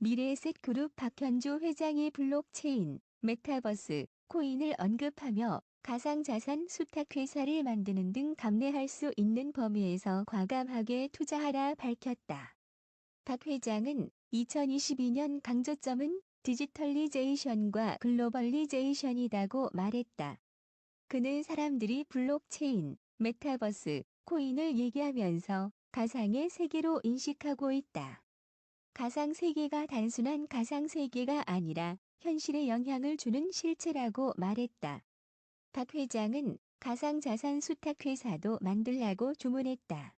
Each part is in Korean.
미래에셋 그룹 박현주 회장이 블록체인, 메타버스, 코인을 언급하며 가상자산 수탁회사를 만드는 등 감내할 수 있는 범위에서 과감하게 투자하라 밝혔다. 박 회장은 2022년 강조점은 디지털리제이션과 글로벌리제이션이다고 말했다. 그는 사람들이 블록체인, 메타버스, 코인을 얘기하면서 가상의 세계로 인식하고 있다. 가상 세계가 단순한 가상 세계가 아니라 현실에 영향을 주는 실체라고 말했다. 박 회장은 가상자산 수탁회사도 만들라고 주문했다.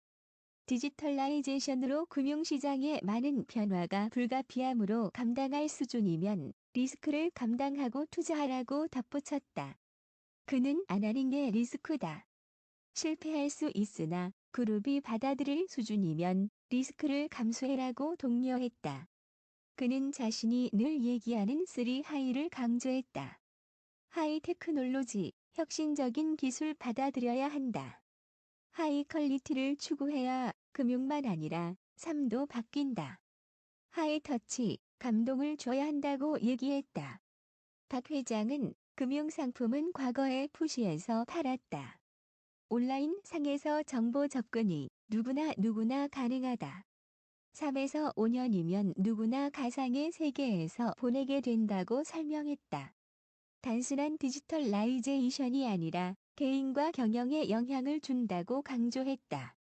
디지털라이제이션으로 금융시장에 많은 변화가 불가피하므로 감당할 수준이면 리스크를 감당하고 투자하라고 덧붙였다. 그는 게 리스크다. 실패할 수 있으나 그룹이 받아들일 수준이면 리스크를 감수해라고 독려했다. 그는 자신이 늘 얘기하는 3 하이를 강조했다. 하이 테크놀로지, 혁신적인 기술 받아들여야 한다. 하이 퀄리티를 추구해야 금융만 아니라 삶도 바뀐다. 하이 터치, 감동을 줘야 한다고 얘기했다. 박 회장은 금융상품은 과거에 푸시에서 팔았다. 온라인 상에서 정보 접근이 누구나 누구나 가능하다. 3에서 5년이면 누구나 가상의 세계에서 보내게 된다고 설명했다. 단순한 디지털 라이제이션이 아니라 개인과 경영에 영향을 준다고 강조했다.